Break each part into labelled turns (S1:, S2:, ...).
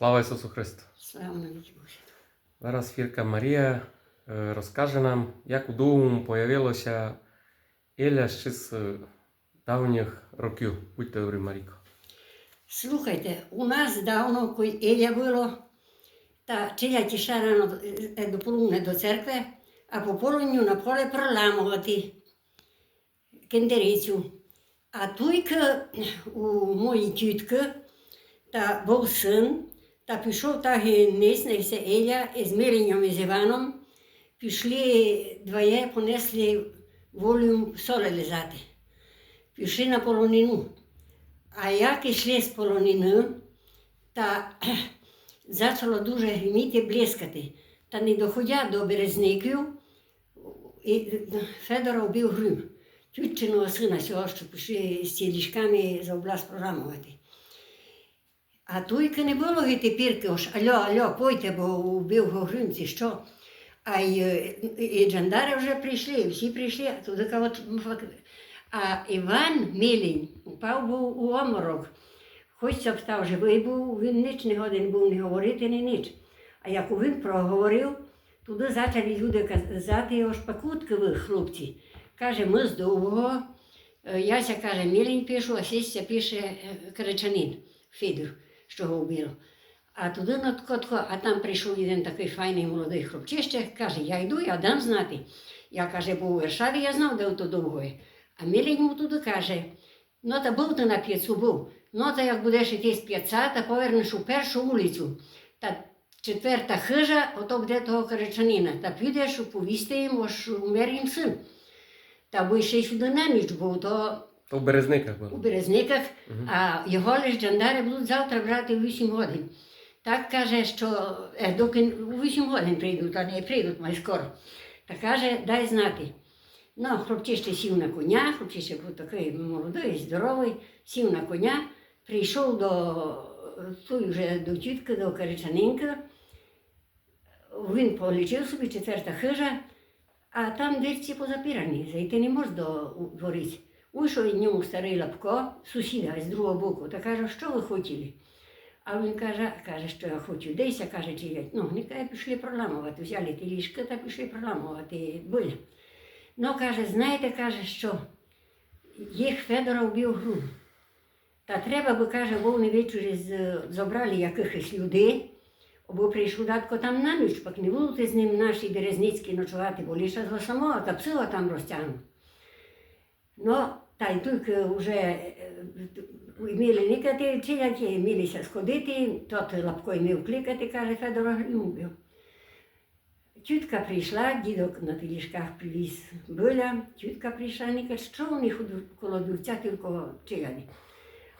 S1: Слава Ісусу Христу!
S2: Слава Боже.
S1: Зараз Фірка Марія е, розкаже нам, як у Довгому появилося Еля ще з е, давніх років. Будьте добрі, Маріко.
S2: Слухайте, у нас давно, коли було, та чия тіша рано е, до полудня до церкви, а по полудню на поле проламувати кендерицю. А туйка у моїй тітки, та був син, та пішов та неснився Еля із Миленням і з Іваном. Пішли двоє, понесли волю соли лизати. Пішли на полонину. А як йшли з полонини, та почало дуже гриміти, блискати. Та не доходя до березників, і Федора вбив грим. Тютчиного сина цього, що пішли з цілішками за область проламувати. А туйки не було тепер, ось, алло, алло, пойте, бо вбив го гримці, що? А й, і джандари вже прийшли, всі прийшли, а туди кого а Іван Мілінь упав був у оморок. Хоч встав живий був, він ніч не годен був не говорити, ні ніч. А як він проговорив, туди почали люди казати, ось пакутки ви, хлопці. Каже, ми з довго. Е, Яся каже, Мілінь пишу, а сістя пише е, Кричанин, Федор, що його вбило. А туди на тко, а там прийшов один такий файний молодий хлопчище, каже, я йду, я дам знати. Я каже, був у Варшаві, я знав, де то довго. А Мілінь йому туди каже, ну та був ти на п'єцу, був. Ну та як будеш йти з п'єца, та повернеш у першу вулицю. Та четверта хижа, ото буде того каричанина. Та підеш, повісти йому, що умер їм син. Та бо й сюди на ніч був, то
S1: В Березниках
S2: у. Березниках,
S1: Мгм.
S2: а його джандари будуть завтра брати у 8 годин. Так каже, що доки у 8 годин прийдуть, а не прийдуть май скоро. Та каже, дай знати. Ну, хлопчище сів на коня, хлопчище був такий молодий, здоровий, сів на коня, прийшов до тої вже до тітки, до Каричанинки. Він полічив собі четверта хижа, а там дверці позапірані, зайти не може до у- двориць. Вийшов від ньому старий Лапко, сусіда з другого боку, та каже, що ви хотіли? А він каже, каже, що я хочу. Десь, каже, чи ну, не каже, пішли проламувати. Взяли ті ліжки та пішли проламувати буля. Ну, каже, знаєте, каже, що їх Федора вбив гру. Та треба би, каже, був не вечорі з- забрали якихось людей, бо прийшов датко там на ніч, пак не будуть з ним наші березницькі ночувати, бо лише з самого та псила там розтягнуть. Й тільки вже е, вміли никати, чи як вмілися сходити, тот лапко мів кликати, каже, Федора любив. Тютка прийшла, дідок на тилішках привіз биля, тютка прийшла, не каже, що у них коло дурця тільки чияди.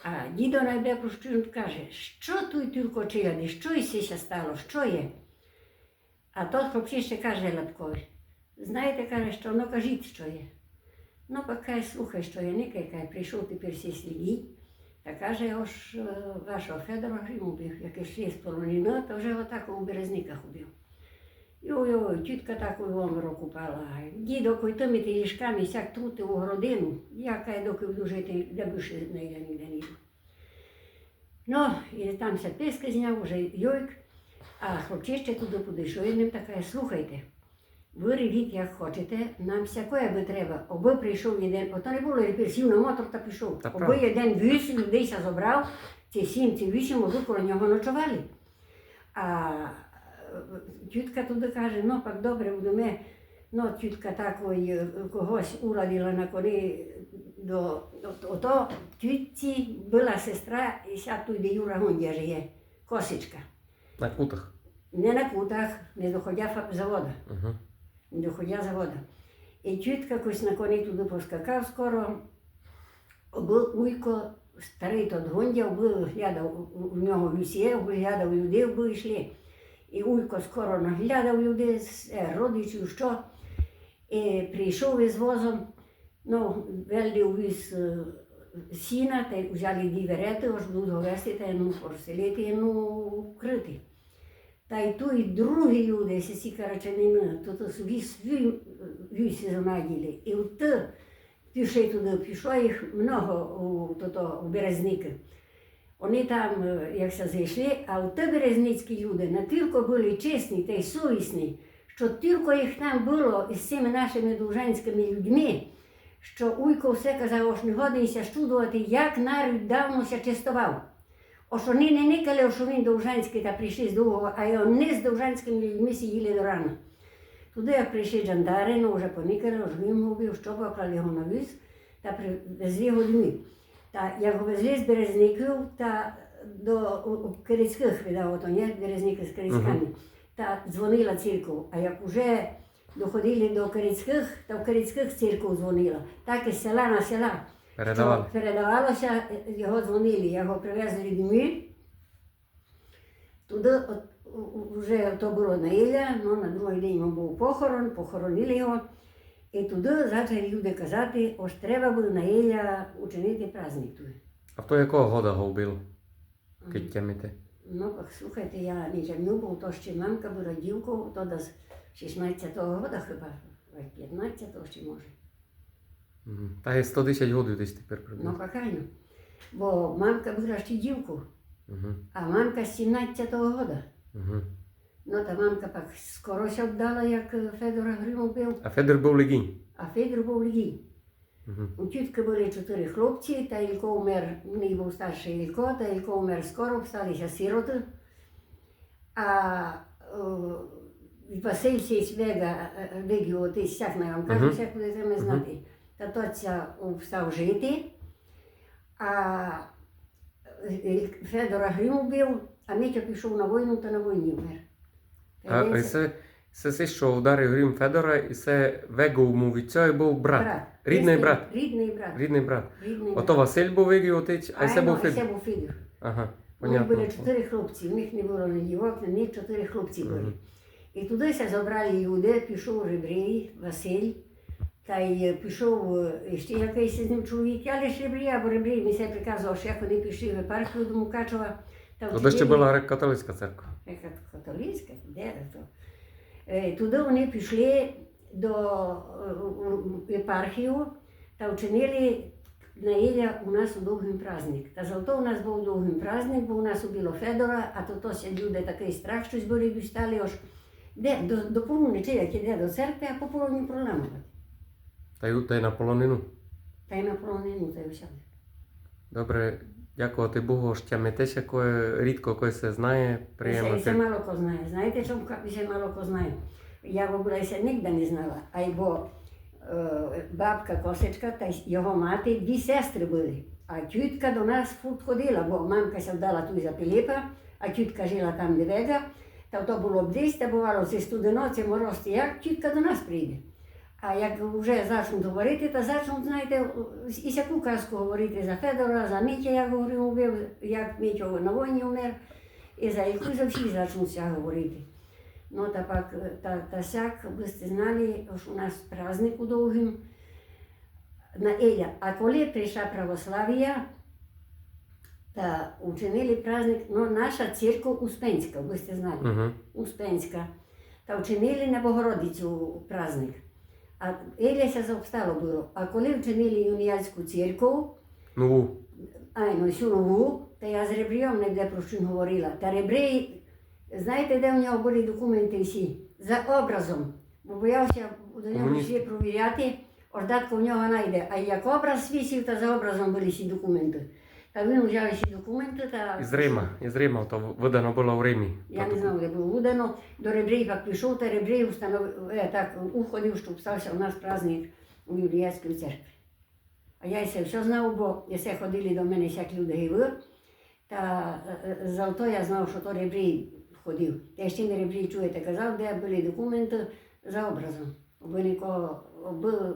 S2: А дідо найде прощун каже, що тут тільки чияди, що ісися стало, що є? А тот хлопчище каже Лапкові, знаєте, каже, що ну кажіть, що є. Ну, поки слухай, що я никай, кай прийшов тепер всі сліді, та каже, ось е, вашого Федора Грим убив, як йшли з полонина, то вже отак у березниках убив. Йой-ой, тітка так у оморок упала. Дідок ой тими ліжками сяк трути у городину, я кай доки буду жити, більше не йде ніде не. Ну, і там ся писки зняв, вже йойк, а хлопчище туди підійшов, і ним така, слухайте, ви ревіть, як хочете, нам всякое би треба. Оби прийшов один, ото не було, тепер сів на мотор та пішов.
S1: Та
S2: Оби один вісім людей ся забрав, ці сім, ці вісім, оби коло нього ночували. А тітка туди каже, ну так добре будемо. Ну, тітка такої когось уладила на коні до от- ото тітці була сестра, і ся тут, де Юра Гундя живе, косичка.
S1: На кутах.
S2: Не на кутах, не доходя завода
S1: Угу.
S2: не доходя завода. І тітка якось на коні туди поскакав скоро. Був уйко, старий тот Гондя, глядав у- нього вісє, глядав людей, був йшли. І уйко скоро наглядав людей, родичів, що. І прийшов із возом, ну, вельди увіз е, сіна, та взяли дві верети, аж будуть вести, та ну порселити, ну крити. Та й ту, і другі люди, сі карачанини, то то свій вісі занаділи. І от пішли туди, пішло їх много у, то, то, у березники. Вони там, е, як се зайшли, а те березницькі люди настільки були чесні та й совісні, що тільки їх там було із цими нашими довжанськими людьми, що Уйко все казав, що не годиться студувати, як народ давно чистував. Не никали, він довжанський та прийшли з довго, а й вони з довжанськими людьми сиділи до рана. Туди прийшли джандари, ну вже поникали, він губив, що поклали його на віз та привезли його них. Та як везли з Березників та до Кирицьких видав, то не Березники з Кирицьками, та дзвонила церква. А як вже доходили до Кирицьких, то в Кирицьких церква дзвонила. Так із села на села.
S1: Передавали.
S2: Що передавалося, його дзвонили, його привезли людьми. Туди от, вже то було на Ілля, ну, на другий день йому був похорон, похоронили його. І туди почали люди казати, ось треба було на Ілля учинити праздник. тут.
S1: А хто якого года го вбив? Киттямите.
S2: Ну, слухайте, я не жамню, бо то ще мамка була дівку, то до 16-го года хіба, 15-го ще може.
S1: Та є 110 годів десь тепер
S2: Ну,
S1: приблизно.
S2: какайно. Бо мамка була ще дівку,
S1: Мгм.
S2: а мамка з 17-го года.
S1: Мгм.
S2: Ну, та мамка пак скоро ся віддала, як е, Федора Гриму бив,
S1: А Федор був легінь.
S2: а Федор був легій.
S1: Мгм.
S2: У тітки були чотири хлопці, та Ілько умер, в них був старший Ілько, та Ілько умер скоро, сталися сироти. А е, Василь сей свега вигів отець, всяк не вам кажу,
S1: Мгм.
S2: всяк будете мене знати. Та тоця встав жити, а е, Федора Гриму бив, а Митя пішов на війну, та на війні умер. Та
S1: А і це, це що ударив Грім Федора, і це Вегов від цього був брат. Рідний
S2: Рідний-
S1: брат.
S2: Рідний брат.
S1: Рідний брат.
S2: Рідний
S1: Ото
S2: брат.
S1: Василь був Вегів отець, а це був
S2: а це був Федор.
S1: Ага, понятно.
S2: були чотири хлопці, в них не було ні дівок, ні чотири хлопці були.
S1: Мгм.
S2: І туди забрали люди, пішов Ребрій, Василь, та й пішов е, ще якийсь з ним чоловік, але ж Ребрій або Ребрій, мені приказував, що як вони пішли в епархію до Мукачева.
S1: Туди ще була греко-католицька церква.
S2: католицька, де то. Е, Туди вони пішли до е, у- у єпархію та вчинили на Ілля у нас у довгий праздник. Та зато у нас був довгий праздник, бо у нас убило Федора, а то то люди такий страх щось дістали аж де до, до полуночі, як іде до церкви, а по половині проламувати.
S1: Та й, та й на полонину.
S2: Та й на полонину та й усяде.
S1: Добре, дякувати Богу, що тямитеся, кое рідко кое се знає, приємно.
S2: Це, це мало ко знає. Знаєте, чому це мало ко знає? Я в області ніде не знала. А й бо е, бабка Косичка та його мати, дві сестри були. А тітка до нас фут ходила, бо мамка ся вдала тут за Пилипа, а тітка жила там де Вега. Та то було б десь, та бувало це студеноці, мороз, як тітка до нас прийде. А як вже почнуть говорити, то почнуть, знаєте, і всяку казку говорити за Федора, за Митя, як говорив, убив, як Митя на війні умер. І за яку за всі почнуться говорити. Ну, та пак, та, та сяк, ви сте знали, що у нас праздник у довгим на Еля. А коли прийшла православ'я, та учинили праздник, ну, наша церква Успенська, ви сте знали.
S1: Угу.
S2: Успенська, та вчинили на Богородицю праздник. А Еляся заобстало було. А коли вчинили юніальську церкву,
S1: Ну,
S2: ай, ну цю нову, та я з Ребрієм не про що говорила. Та Ребрій, знаєте, де в нього були документи всі? За образом. Бо боявся до нього
S1: Комуніст.
S2: всі провіряти, ордатко в нього знайде. А як образ висів, та за образом були всі документи. Та він взяв всі документи та...
S1: із Рима, із Рима, то видано було в Римі.
S2: Я не знав, де було видано. До Ребрій пішов, та Ребрій установив, е, так, уходив, щоб стався у нас праздник у Юліївській церкві. А я це все знав, бо все ходили до мене всякі люди гиви. Та е, е, зато я знав, що то Ребрій ходив. Та ще не Ребрій чуєте, казав, де були документи за образом. Бо нікого,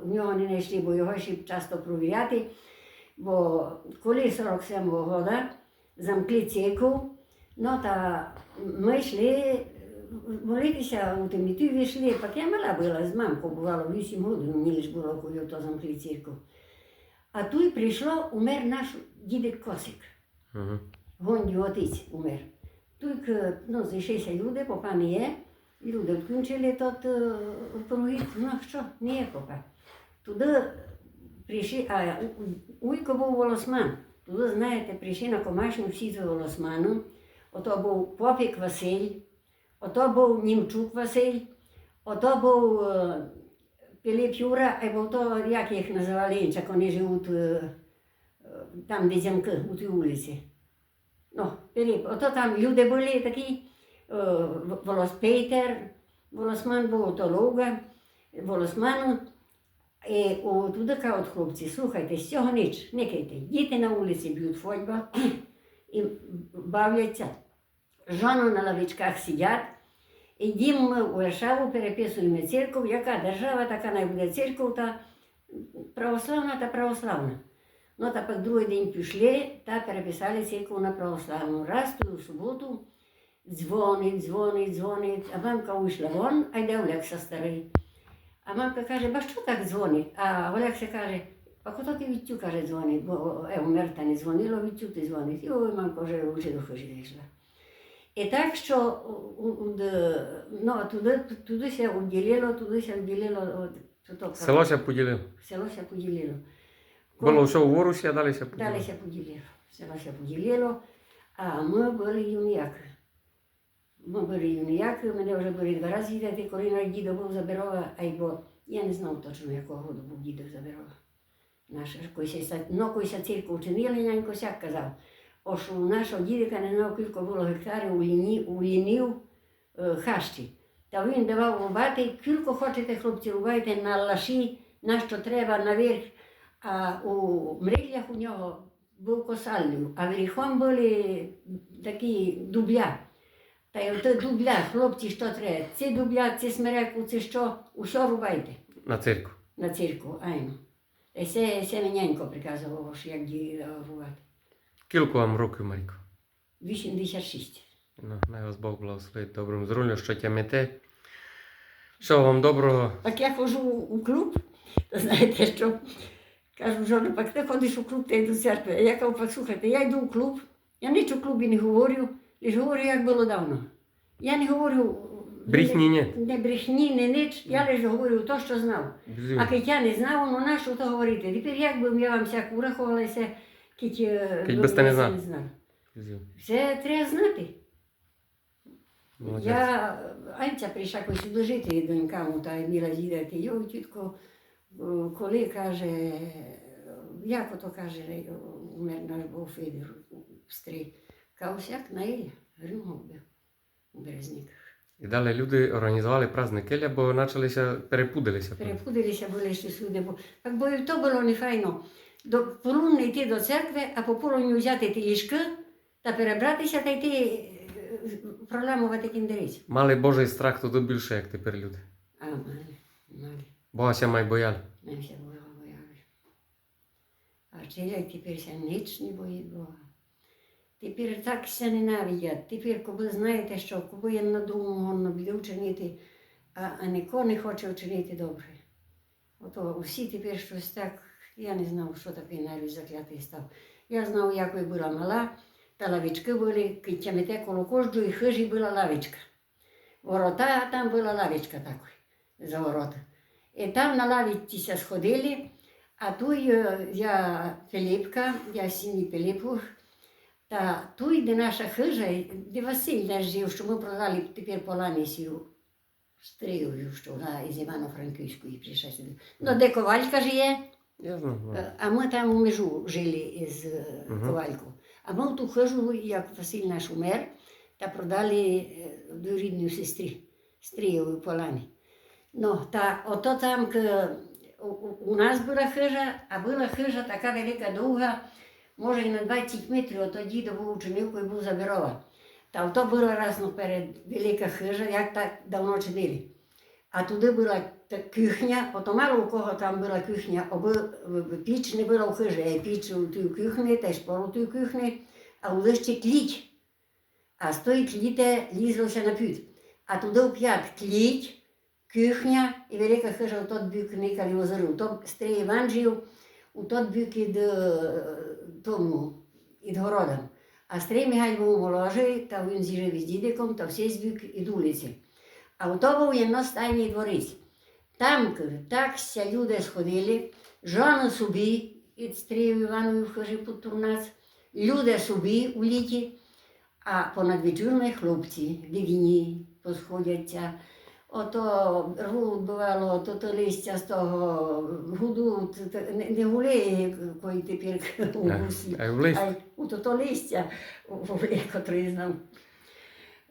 S2: в нього не знайшли, бо його ще часто провіряти. Бо коли 47-го года замкли церкву, Ну та ми йшли е, молитися у темніту йшли, пак я мала була з мамкою, бувало 8 років, мені ж було, коли то замкли церкву. А тут прийшло, умер наш дідик Косик,
S1: Угу.
S2: Гонді отець умер. Тут е, ну, зайшлися люди, попа не є, люди відключили тот е, провід, ну що, попа. Туди прийшли, а уйко був волосман, Туди, знаєте, прийшли на комашню всі з волосманом. Ото був Попік Василь, ото був Німчук Василь, ото був е, Пилип Юра, а був то, як їх називали інші, як вони живуть е, е, там, де замки, у тій вулиці. Ну, Пилип, ото там люди були такі, е, Волос Петер, Волосман був ото Луга, Волосману. І о, туди кажуть хлопці, слухайте, з цього ніч, не кайте, діти на вулиці б'ють футбол і бавляться. Жони на лавичках сидять. І дім ми у Варшаву переписуємо церкву, яка держава, така не буде церква, та православна та православна. Ну, та пак другий день пішли та переписали церкву на православну. Раз ту суботу дзвонить, дзвонить, дзвонить, а мамка вийшла вон, а йде Олекса старий. А мамка каже, ба що так дзвонить? А Олекса каже, а хто ти відтю, каже, дзвонить, бо е, умерта не дзвонила, відтю ти дзвонить. І ой, мамка вже вже до хижі вийшла. І так, що ну, туди, туди ся уділило, туди то, то,
S1: Село ся поділив.
S2: село ся поділило.
S1: Було все у Ворусі, а далі ся поділив.
S2: Далі ся поділило. Село ся поділило, а ми були юніяки. Ми були юніяки, мене вже були два рази відати, коли наш дідо був Забирова, а я не знав точно, якого роду був дідо Забирова. Наш, койся, ся- ну, койся церкву вчинили, нянько сяк казав. О, що у нашого дідика не знав, кілько було гектарів у, ліні, у лінів е, хащі. Та він давав рубати, кілько хочете, хлопці, рубайте на лаші, на що треба наверх. А у мриллях у нього був косальний, а верхом були такі дубля. Та й ото дубля, хлопці, що треба? Ці дубля, ці смереку, це що, усе рубайте
S1: На церкву.
S2: на цирку, айно. І це, це менянько приказував, що як ді рубати.
S1: Кілько вам років, Маріко?
S2: 86.
S1: Ну, най вас Бог благословить добрим здоров'ям, що тямите. Що вам доброго?
S2: Так я ходжу у клуб, то знаєте що? Кажу, жону, пак ти ходиш у клуб, ти йду до церкви. А я кажу, пак слухайте, я йду у клуб, я ніч у клубі не говорю, лише говорю, як було давно. Я не говорю
S1: Брехні ні.
S2: не брехні, не ніч, я лише говорю то, що знав.
S1: Бізю.
S2: А кить я не знав, ну на що то говорити? Тепер як би я вам всяк урахувалася, кить, е,
S1: Кить
S2: ви
S1: би сте не знав.
S2: Все треба знати.
S1: Молодець.
S2: Я Анця прийшла якось сюди жити, донька му та міла з'їдати. Його тітко, е, коли каже, як ото каже, е, умер наш був Федір стрій. Каусяк на Ілля, Гримов був у Березниках.
S1: І далі люди організували праздник Еля, бо почалися, перепудилися.
S2: Перепудилися були люди, бо так бо і то було не файно. До полудня йти до церкви, а по полудню взяти ті ліжки та перебратися та йти е, проламувати кіндерець.
S1: Мали Божий страх туди більше, як тепер люди.
S2: А, мали, мали.
S1: Богася май бояли.
S2: Нам się Бога бояли. А чоловік тепер ся ніч не боїть Бога. Тепер так ся ненавидять. Тепер, коли знаєте, що коли я надумав, буде вчинити, а, ніхто не хоче вчинити добре. Ото всі тепер щось так, я не знав, що таке навіть заклятий став. Я знав, як я була мала, та лавички були, китямите коло кожної хижі була лавичка. Ворота, там була лавичка така, за ворота. І там на лавиці сходили, а тут е, я Филипка, я сім'ї Филипу, та тут, де наша хижа, де Василь наш жив, що ми продали тепер поланісію стрію, що вона із Івано-Франківської прийшла сюди. Ну, де ковалька жиє,
S1: Я знаю.
S2: Е, А ми там у межу жили із е,
S1: Мгм.
S2: Ковальку. А ми в ту хижу, як Василь наш умер, та продали е, до рідної сестрі, стрієвої полані. Ну, та ото там к, у, у- у нас була хижа, а була хижа така велика, довга, може і на 20 метрів, ото дідо був ученикою, був Забірова. Та ото була раз ну, перед велика хижа, як так давно чинили. А туди була кухня, ото мало у кого там була кухня, аби е, піч не була в хижі, а піч у тій кухні, теж пол у тій кухні, а у лише кліть. А з тої кліте лізлося на п'ють. А туди в п'ят кліть, кухня і велика хижа у тот бік никали озеру. То стрій Іван жив, у тот бік е, тому, ід городом. А стрій Михайло був молодший, та він зжив із дідиком, та всі з бік ід вулиці. А у то був єдностайний дворець. Там так ся люди сходили, жони собі, і стрію Іванові вхожі по турнац. Люди собі у літі, а понад вечірми хлопці, дивні, посходяться. Ото рвуть бувало, то, то листя з того гуду, не, гулеє, кої тепер у гусі,
S1: А
S2: у то, то листя, котрий знав.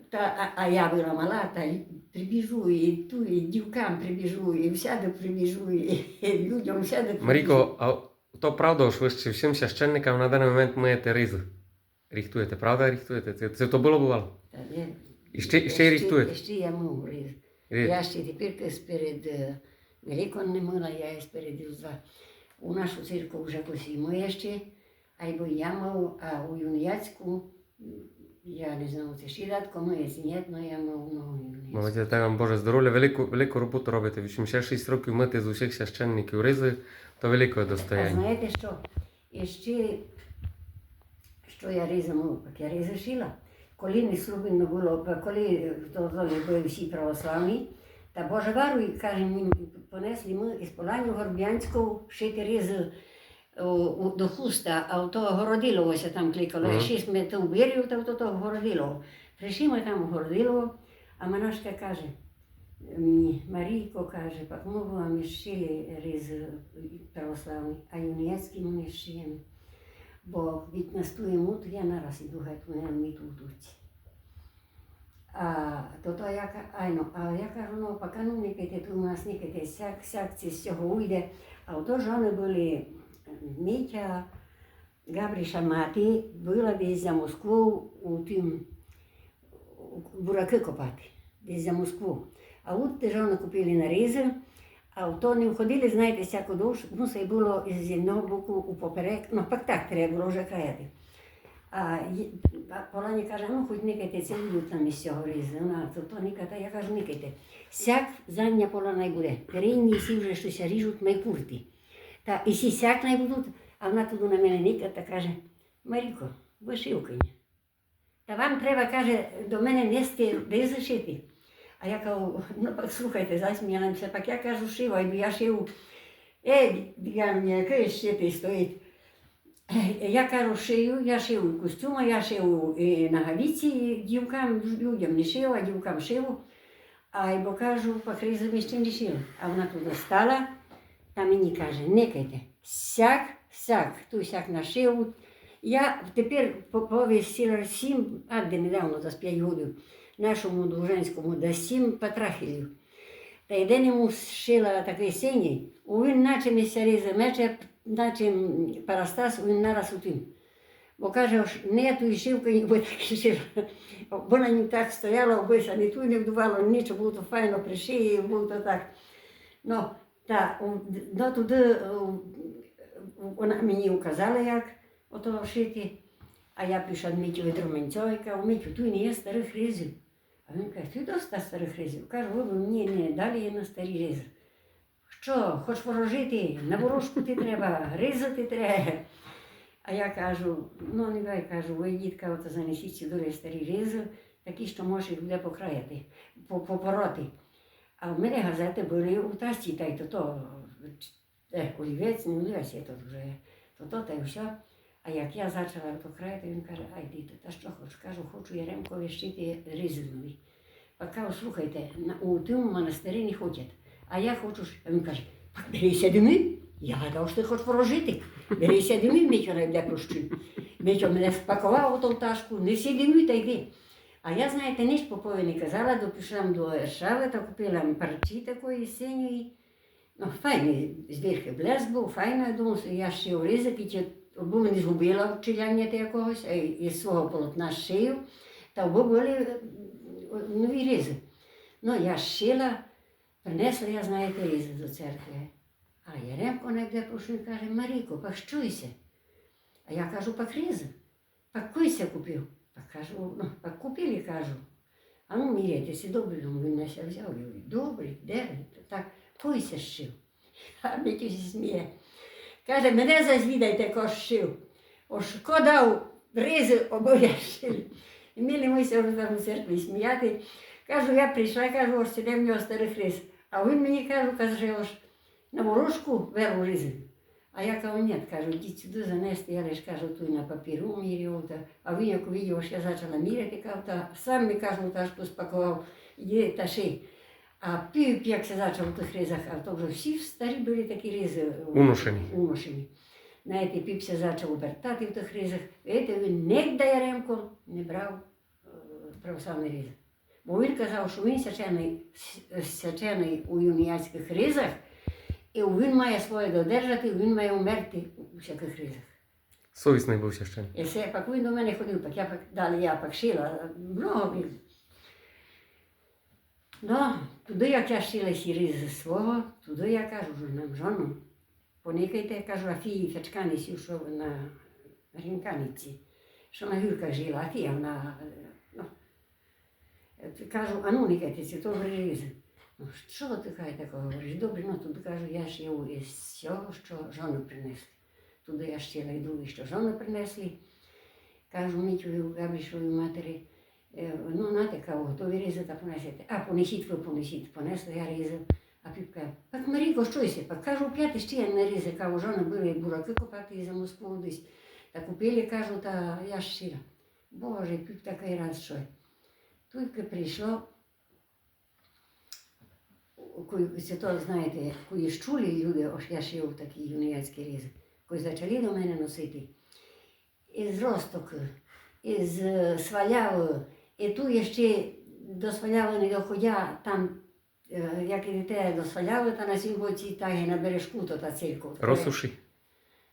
S2: Та, а, а я була мала, та й прибіжу, і ту, і дівкам прибіжу, і всяде прибіжу, і, людям всяде прибіжу.
S1: Маріко, а то правда, що ви ще всім священникам на даний момент миєте ризу? Ріхтуєте, правда ріхтуєте? Це, це то було бувало?
S2: Та де?
S1: І ще, ще й ріхтуєте?
S2: Ще я можу різ.
S1: Різ.
S2: Я ще тепер сперед е, не мила, я сперед Різдва. У нашу церкву вже посімо є ще, або я мав, а у Юніяцьку, я не знаю, це ще датко моє, ні, но я мав много Юніяцьку.
S1: Молодець, дай вам Боже здоров'я, велику, велику роботу робите. 86 років мити з усіх священників ризи, то велике
S2: А знаєте що? І ще, що я різала, як я різа шила. Коли не слубно було, коли то були всі православні, та Боже варуй, каже, ми понесли ми із Поланю Горб'янську шити ризи о, у- до хуста, а то Городилово се там кликало. Mm. Шість ми то в та то, то в Городилово. Прийшли ми там в Городилово, а Манашка каже, мені, Марійко каже, ми вам шили ризи православні, а юніцькі ми шиємо. Бо від настуємо, то я нараз іду геть, мене ми тут тут. А то то я айно, а я кажу, ну поки ну пити, то у нас не пити, сяк, сяк, це з цього уйде. А ото ж вони були Мітя, Габріша мати, була десь за Москву у тим бураки копати, десь за Москву. А от вони купили на ризи, а то не входили, знаєте, всяко душ, мусить було з одного боку у поперек, ну пак так треба було вже краяти. А Полані каже, ну хоч никайте, це будуть там із цього ризи. Вона, то, то никайте, я кажу, никайте. Сяк зання пола не буде. Передні всі вже щось ріжуть май курти. Та і сі сяк не будуть, а вона туди на мене никає та каже, Маріко, вишивкиня. Та вам треба, каже, до мене нести ризи шити. А я кажу, ну слухайте, засміялася, пак я кажу, шива, і я шив. Е, я мені, яке ще ти стоїть? Е, Я кажу, шию, я шив костюми, я шив і нагавіці дівкам, людям не шив, а дівкам шив. А бо кажу, по кризі ще не шив. А вона туди стала, та мені каже, никайте, сяк, сяк, ту сяк нашив. Я тепер повісила сім, а де недавно, за п'ять років, нашому Довженському, да сім патрахілів. Та єдине йому шила такий синій, він наче не сярізе мече, наче парастас, він нараз у тим. Бо каже, «Ш- не ту шивки, бо так шила. Вона не так стояла, обися, ні ту не вдувала, нічого, було то файно при шиї, було то так. Ну, та, у- ну туди вона мені указала, як ото шити. А я пішла до Мітю від у Мітю, тут не є старих ризів. А він каже, ти доста старих ризів. Кажу, б мені не далі є на старі ризи. Що, хочеш ворожити? На ворожку ти треба, ризати треба. А я кажу, ну не дай, кажу, ви дітка, ото занесіть сюди старі ризи, такі, що можеш їх буде покраяти, попороти. А в мене газети були у тасті, та й то то, е, олівець, не олівець, я тут вже, то то та й все. А як я почала то він каже, ай діти, та що хочеш? Кажу, хочу Яремкові шити ризи нові. А кажу, слухайте, у тим монастирі не хочуть, а я хочу, а він каже, «Так берися мене. Я гадав, що ти хочеш ворожити. Берися Митьо не буде прощу. Митьо мене спакував у ту ташку, неси до мене та йди. А я, знаєте, ніч попові не казала, до пішла до Ершави, та купила парчі такої синьої. Ну, файний збірки блеск був, файно, я думав, що я ще урізати, ті, бо не згубила вчиляння якогось, а із свого полотна шию, та бо були нові ризи. Ну, я шила, принесла, я, знаєте, ризи до церкви. А Яремко найде прошу і каже, Марійко, пащуйся. А я кажу, пак ризи. Пак куйся купив. Пак кажу, ну, пак купили, кажу. А ну, міряйтеся, добре, він нас взяв, я говорю, добре, де ви? Так, куйся шив. А Митю сміє. Каже, мене зазвідайте, ко шив. О, ризи шили. І ми вже там у церкві сміяти. Кажу, я прийшла, кажу, ось сидим в нього старих рис. А він мені каже, каже, ось на ворожку веру ризи. А я кажу, ні, кажу, йдіть сюди занести, я лиш кажу, тут на папіру міряв. А він як увидів, я почала міряти, кажу, та сам ми кажу, та ж поспакував, іди та ши. А пів, як почав в тих ризах, а то вже всі старі були такі ризи.
S1: Уношені.
S2: Уношені. Знаєте, піп се почав обертати в тих ризах. Видите, він ніде Яремко не брав е, православний різ. Бо він казав, що він свячений, свячений у юніяцьких ризах, і він має своє додержати, він має умерти у всяких ризах.
S1: Совісний був священник.
S2: І все, пак він до мене ходив, пак я пак, далі я пак шила, много різ. Ну, туди я шила сі ризи свого, туди я кажу, нам жону, поникайте, кажу, а фії фячкани сі, що на рінканиці, що на гюрках жила, а фія вона, ну, кажу, а ну никайте, це то ризи. Ну, що ти хай такого говориш? Добре, ну туди кажу, я ж його із цього, що жону принесли. Туди я ще найду, і що жону принесли. Кажу, Митю, Габрішові матері, ну, нате, кажу, готові різи та понесете. А, понесіть ви, понесіть. Понесли я різав. А піпка, пак Маріко, щось, пак кажу, п'яти ще я не різи, кажу, жони були бураки копати за Москву десь. Та купили, кажу, та я ж щира. Боже, піп такий раз що. Тільки прийшло, це то, знаєте, кої ж чулі люди, ось я шив такі юніяцькі різи, кої почали до мене носити. Із росток, із е, сваляви, і ту ще до сваляви не доходя, там, е, як ідете до сваляви, та на сім боці таги на бережку, то та церква.
S1: Розсуши.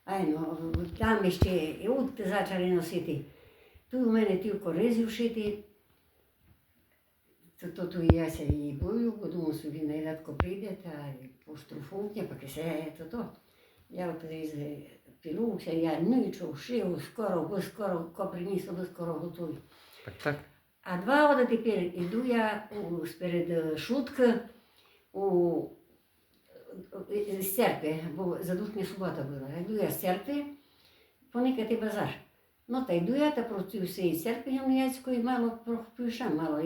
S2: Ай, ну, там ще і утки почали носити. Тут у мене тільки ризів шити. То, то, то я ся і бою, бо думаю, собі найрядко прийде та й поштрафує, поки все то то. Я от пілувся, я нічого шив, скоро, бо скоро, ко приніс, бо скоро готую.
S1: Так, так.
S2: А два роки тепер іду я у, сперед е, шутки у з церкви, бо задушня субота була. Йду я з церкви, поникати базар. Ну, та йду я та з цієї церкви Ямніяцької, мало пішам, мало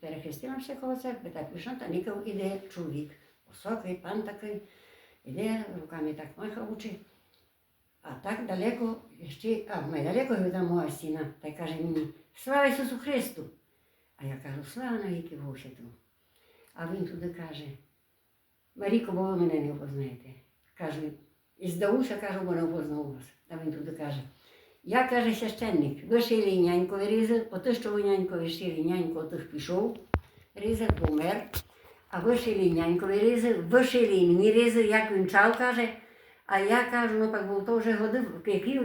S2: перехрестилася коло церкви, так пішам, та никав іде чоловік. Високий, пан такий, іде, руками так махав очі. А так далеко, ще, а в мене далеко вида моя стіна, та й каже мені, слава Ісусу Христу! А я кажу, слава навіки Богу. А він туди каже, Маріко, бо ви мене не впознаєте. Каже, і здавуся, кажу, бо не впознав вас. А він туди каже, я каже священник, ви шили нянькові різав, ото що ви нянькові шили, нянько отих пішов, різав, помер. А ви шили нянькові різав, ви шили мені різав, як він чав, каже, а я кажу, ну так був то вже годи,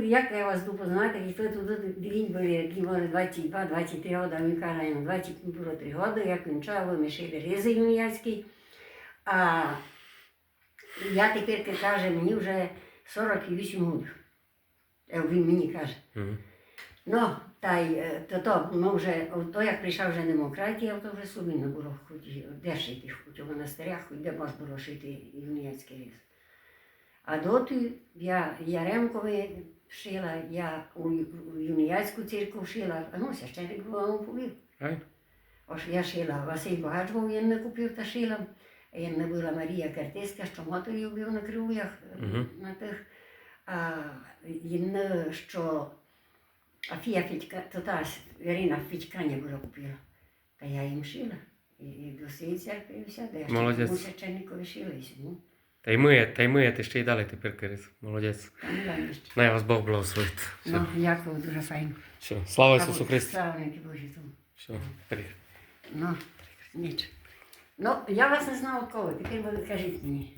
S2: як я вас буду познати, і ви туди він були, які може 22-23 роки, а він каже, йому 20 було 3 роки, чав, ви ми шили різи юніяцькі. А я тепер каже, мені вже 48 років. Е, Він мені каже. Ну, та й е, то, то ми вже, то як прийшла вже демократія, то вже сумно було хоч де шити, хоч у монастирях, хоч де можна було шити юніацький різ. А доти я Яремкові шила, я у, у юніацьку церкву шила, а ну, священник вам повів.
S1: Правильно?
S2: Ось я шила, Василь Богач був, він не купив та шила. Він не була Марія Картиська, що моторів був на кривуях
S1: Мгм.
S2: на тих. А він, що Афія Фітька, то та Ірина Фітьканя була купила. Та я їм шила. І, і до цієї церкви і все. Де я ще священникові шила і сьому.
S1: Та й ми, та й ти ще й далі тепер Кирис. Молодець.
S2: Не.
S1: Най вас Бог благословить.
S2: Ну, дякую, дуже файно.
S1: Все. Слава Ісусу Христу.
S2: Слава Божі тому.
S1: Все. Привіт.
S2: Ну, ніч. Ну, я вас не знав кого, тепер ви кажіть мені.